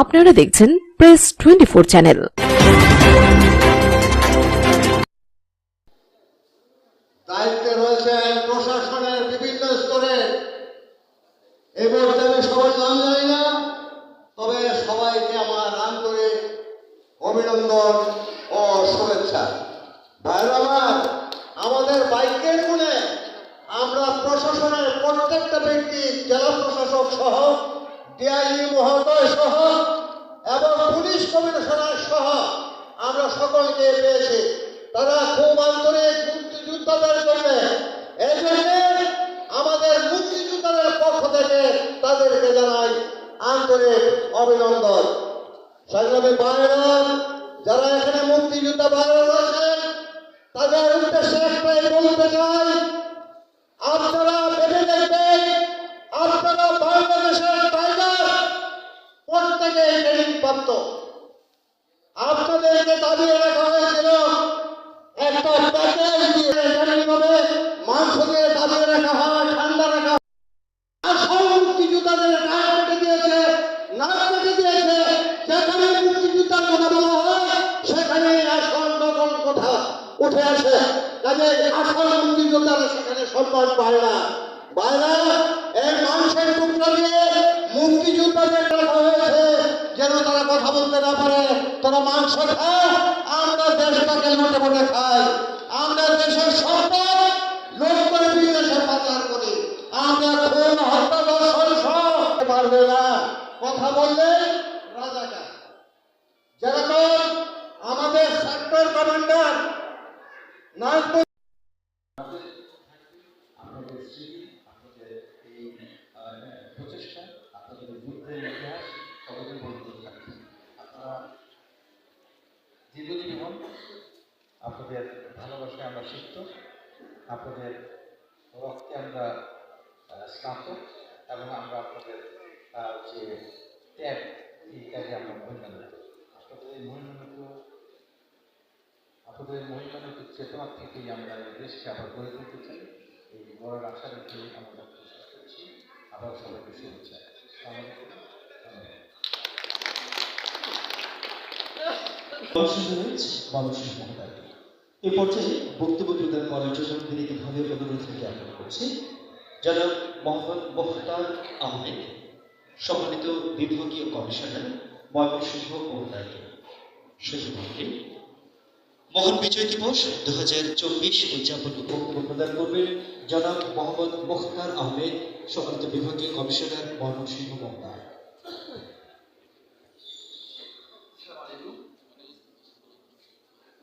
আপনারা দেখছেন press twenty four channel দায়িত্বে রয়েছেন প্রশাসনের বিভিন্ন স্তরে। মুহূর্তে আমি নাম জানি না, তবে সবাইকে আমার আন্তরিক অভিনন্দন ও শুভেচ্ছা। ভাইরা আমার, আমাদের বাইকের গুণে আমরা প্রশাসনের প্রত্যেকটা ব্যক্তি, জেলা প্রশাসক সহ, ডিআইজি মহোদয় সহ এবং পুলিশ কমিশনার সহ আমরা সকলকে পেয়েছি। তারা খুব আন্তরিক মুক্তিযোদ্ধাদের জন্য, এই জন্য আমাদের মুক্তিযোদ্ধাদের পক্ষ থেকে তাদেরকে জানাই আন্তরিক অভিনন্দন। সংগ্রামী ভাইরাম যারা এখানে মুক্তিযোদ্ধা ভাইরা প্রাপ্ত। আপনাদেরকে দাবিয়ে রাখা হয়েছিল, একটা প্যাকেজ দিয়ে রাখা হয়, ঠান্ডা রাখা মুক্তিযোদ্ধার কথা বলা হয় সেখানে কথা উঠে আসে। সেখানে সম্মান পায় না। বাইরা এই মানুষের টুকরা দিয়ে মুক্তিযোদ্ধাদের তারা মাংস খায় আমরা দেশটাকে লুটে মুটে খাই। আমরা দেশের সম্পদ লোক করে বিদেশে পাচার করি। আমরা খুন, হত্যা দর্শন সব পারবে না। কথা বললে রাজাটা যেরকম আমাদের সেক্টর কমান্ডার নাজমুল আপনাদের ভালোবাসায় আমরা সিক্ত আপনাদের রক্তে আমরা স্নাত এবং আমরা আপনাদের যে ত্যাগ এই ত্যাগে আমরা মহিমান্বিত আপনাদের এই মহিমান্বিত আপনাদের মহিমান্বিত চেতনা থেকেই আমরা এই দেশকে আবার গড়ে তুলতে চাই। এই বড় আশা রেখে আমরা আবার সবাইকে শুভেচ্ছা। বংশধর বাবুশিস মহোদয় এ পর্যায়ে বক্তব্য প্রদান করার জন্য বিনীতভাবে অনুরোধ জ্ঞাপন করছি। জনাব মোহাম্মদ মোখতার আহমেদ, সম্মানিত বিভাগীয় কমিশনার, ময়মনসিংহ মহোদয়কে সুযোগকে মহান বিজয় দিবস দু হাজার চব্বিশ উদযাপন বক্তব্য প্রদান করবেন জনাব মোহাম্মদ মোখতার আহমেদ, সম্মানিত বিভাগীয় কমিশনার ময়মনসিংহ মহোদয়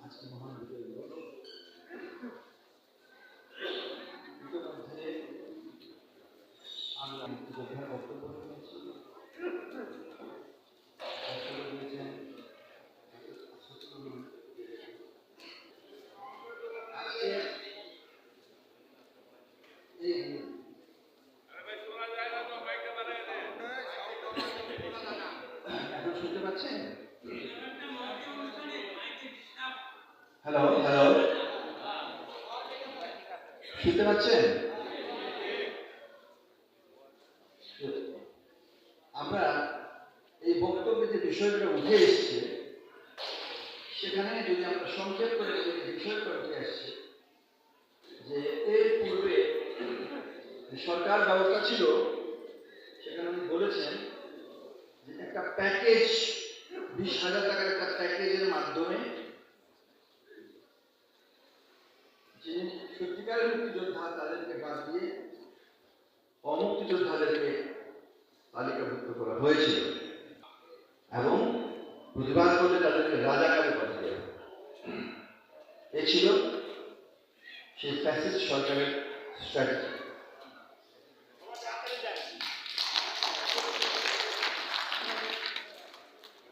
আজকে মহান বিজয় দিবস ইতিমধ্যে আমরা মুক্তিযোদ্ধার বক্তব্য শুনেছি বক্তব্য দিয়েছেন আজকে এই এখন শুনতে পাচ্ছেন হ্যালো হ্যালো শুনতে পাচ্ছেন? আমরা এই বক্তব্যে যে বিষয়গুলো উঠে এসছে, সেখানে যদি আমরা সংক্ষেপ করে যে বিষয়টা উঠে আসছে যে যে সরকার ব্যবস্থা ছিল, সেখানে উনি বলেছেন যে একটা প্যাকেজ, বিশ হাজার টাকার একটা প্যাকেজের মাধ্যমে যিনি সত্যিকারের মুক্তিযোদ্ধা, তাদেরকে বাদ দিয়ে অমুক্তিযোদ্ধাদেরকে তালিকাভুক্ত করা হয়েছিল এবং প্রতিবাদ করলে তাদেরকে রাজাকারে পাঠিয়ে দেওয়া। এ ছিল সেই ফ্যাসিস্ট সরকারের স্ট্র্যাটেজি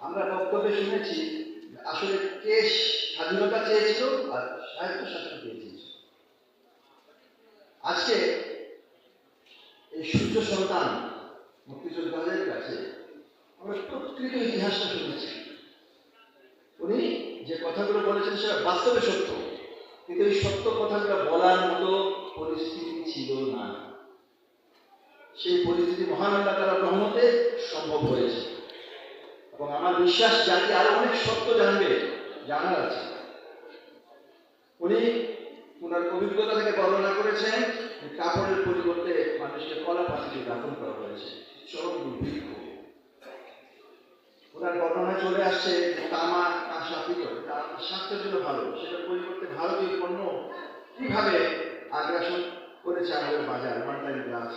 আমরা বক্তব্যে শুনেছি আসলে কে স্বাধীনতা চেয়েছিল আর সাহিত্য শাসন কে চেয়েছিল আজকে এই সূর্য সন্তান মুক্তিযোদ্ধাদের কাছে আমরা প্রকৃত ইতিহাসটা শুনেছি। উনি যে কথাগুলো বলেছেন সেটা বাস্তবে সত্য। কিন্তু এই সত্য কথাগুলো বলার মতো পরিস্থিতি ছিল না। সেই পরিস্থিতি মহান আল্লাহ তাআলার রহমতে সম্ভব হয়েছে। এবং আমার বিশ্বাস জাতি আরও অনেক সত্য জানবে, জানার আছে। উনি ওনার অভিজ্ঞতা থেকে বর্ণনা করেছেন কাপড়ের পরিবর্তে মানুষকে কলা পাখিকে দাফন করা হয়েছে। চরম দুর্ভিক্ষ। ওনার বর্ণনায় চলে আসছে তামা কাঁসা পিতল তার স্বাস্থ্যের জন্য ভালো, সেটার পরিবর্তে ভারতীয় পণ্য কীভাবে আগ্রাসন করেছে আমাদের বাজার ওয়ান গ্লাস